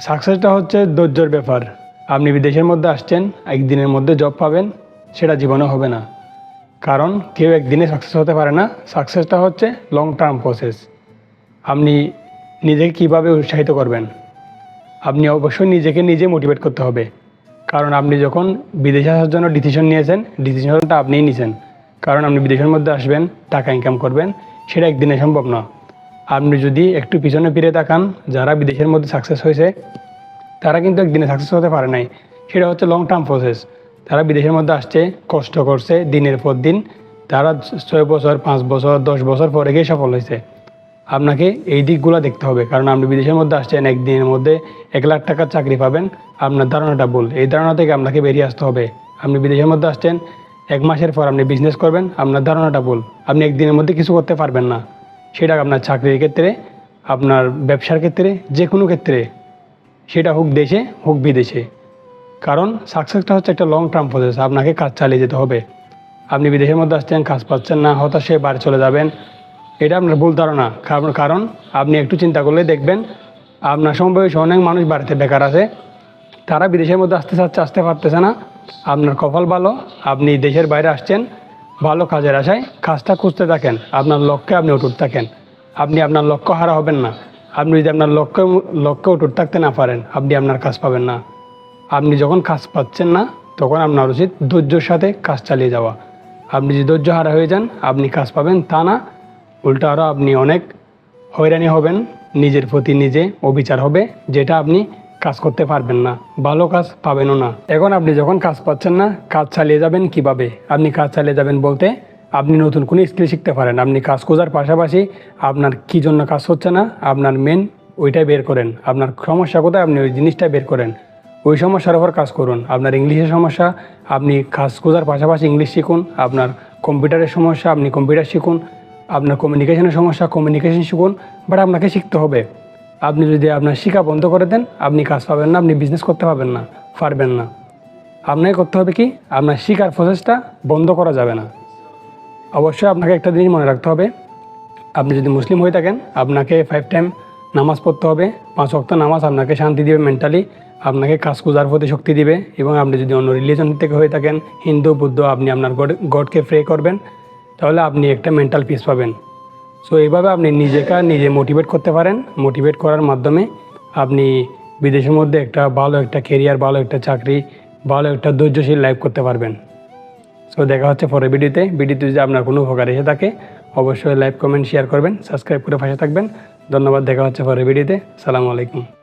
সাকসেসটা হচ্ছে ধৈর্যর ব্যাপার। আপনি বিদেশের মধ্যে আসছেন, একদিনের মধ্যে জব পাবেন, সেটা জীবনে হবে না। কারণ কেউ একদিনে সাকসেস হতে পারে না। সাকসেসটা হচ্ছে লং টার্ম প্রসেস আপনি নিজেকে কীভাবে উৎসাহিত করবেন? আপনি অবশ্যই নিজেকে নিজে মোটিভেট করতে হবে। কারণ আপনি যখন বিদেশে আসার জন্য ডিসিশন নিয়েছেন ডিসিশনটা আপনিই নিয়েছেন কারণ আপনি বিদেশের মধ্যে আসবেন, টাকা ইনকাম করবেন, সেটা একদিনে সম্ভব না। আপনি যদি একটু পিছনে ফিরে তাকান, যারা বিদেশের মধ্যে সাকসেস হয়েছে, তারা কিন্তু একদিনে সাকসেস হতে পারে নাই। সেটা হচ্ছে লং টার্ম প্রসেস তারা বিদেশের মধ্যে আসছে, কষ্ট করছে, দিনের পর দিন, তারা ছয় বছর, পাঁচ বছর, দশ বছর পরে গিয়ে সফল হয়েছে। আপনাকে এই দিকগুলো দেখতে হবে, কারণ আপনি বিদেশের মধ্যে আসছেন, একদিনের মধ্যে এক লাখ টাকার চাকরি পাবেন। আপনার ধারণাটা ভুল। এই ধারণা থেকে আপনাকে বেরিয়ে আসতে হবে। আপনি বিদেশের মধ্যে আসছেন, এক মাসের পর আপনি বিজনেস করবেন, আপনার ধারণাটা ভুল। আপনি একদিনের মধ্যে কিছু করতে পারবেন না। সেটা আপনার চাকরির ক্ষেত্রে, আপনার ব্যবসার ক্ষেত্রে, যে কোনো ক্ষেত্রে, সেটা হোক দেশে, হোক বিদেশে। কারণ সাকসেসটা হচ্ছে একটা লং টার্ম প্রসেস আপনাকে কাজ চালিয়ে যেতে হবে। আপনি বিদেশের মধ্যে আসছেন, কাজ পাচ্ছেন না, হতাশে বাড়ি চলে যাবেন, এটা আপনার ভুল ধারণা। কারণ আপনি একটু চিন্তা করলে দেখবেন, আপনার সম্ভবত অনেক মানুষ বাড়িতে বেকার আছে, তারা বিদেশের মধ্যে আসতে চাচ্ছে, আসতে পারতেছে না। আপনার কপাল ভালো, আপনি দেশের বাইরে আসছেন ভালো কাজের আশায় কাজটা খুঁজতে থাকেন, আপনার লক্ষ্যে আপনি অটুট থাকেন। আপনি আপনার লক্ষ্য হারা হবেন না। আপনি যদি আপনার লক্ষ্য লক্ষ্যে অটুট থাকতে না পারেন, আপনি আপনার কাজ পাবেন না। আপনি যখন কাজ পাচ্ছেন না, তখন আপনার উচিত ধৈর্যর সাথে কাজ চালিয়ে যাওয়া। আপনি যদি ধৈর্য হারা হয়ে যান, আপনি কাজ পাবেন, তা না। উল্টো আরও আপনি অনেক হয়রানি হবেন, নিজের প্রতি নিজে অবিচার হবে, যেটা আপনি কাজ করতে পারবেন না, ভালো কাজ পাবেনও না। এখন আপনি যখন কাজ পাচ্ছেন না, কাজ চালিয়ে যাবেন কীভাবে? আপনি কাজ চালিয়ে যাবেন বলতে আপনি নতুন কোনো স্কিল শিখতে পারেন। আপনি কাজ খোঁজার পাশাপাশি আপনার কী জন্য কাজ হচ্ছে না, আপনার মেন ওইটাই বের করেন। আপনার সমস্যা কোথায়, আপনি ওই জিনিসটা বের করেন। ওই সমস্যার উপর কাজ করুন। আপনার ইংলিশের সমস্যা, আপনি কাজ খোঁজার পাশাপাশি ইংলিশ শিখুন। আপনার কম্পিউটারের সমস্যা, আপনি কম্পিউটার শিখুন। আপনার কমিউনিকেশনের সমস্যা কমিউনিকেশন শিখুন। বাট আপনাকে শিখতে হবে। আপনি যদি আপনার শিখা বন্ধ করে দেন, আপনি কাজ পাবেন না, আপনি বিজনেস করতে পারবেন না পারবেন না। আপনাকে করতে হবে কি? আপনার শিখার প্রসেসটা বন্ধ করা যাবে না। অবশ্যই আপনাকে একটা জিনিস মনে রাখতে হবে। আপনি যদি মুসলিম হয়ে থাকেন, আপনাকে ফাইভ টাইম নামাজ পড়তে হবে। পাঁচ ওয়াক্ত নামাজ আপনাকে শান্তি দিবে মেন্টালি আপনাকে কাজ খোঁজার প্রতি শক্তি দিবে এবং আপনি যদি অন্য রিলিজন থেকে হয়ে থাকেন, হিন্দু, বুদ্ধ, আপনি আপনার গড গডকে প্রে করবেন, তাহলে আপনি একটা মেন্টাল পিস পাবেন। সো এইভাবে আপনি নিজেকে নিজে মোটিভেট করতে পারেন। মোটিভেট করার মাধ্যমে আপনি বিদেশের মধ্যে একটা ভালো একটা কেরিয়ার ভালো একটা চাকরি, ভালো একটা ধৈর্যশীল লাইফ করতে পারবেন। সো দেখা হচ্ছে পরের ভিডিওতে। ভিডিওতে যদি আপনার কোনো উপকার এসে থাকে, অবশ্যই লাইভ কমেন্ট শেয়ার করবেন। সাবস্ক্রাইব করে পাশে থাকবেন। ধন্যবাদ, দেখা হচ্ছে পরের ভিডিওতে। সালামু আলাইকুম।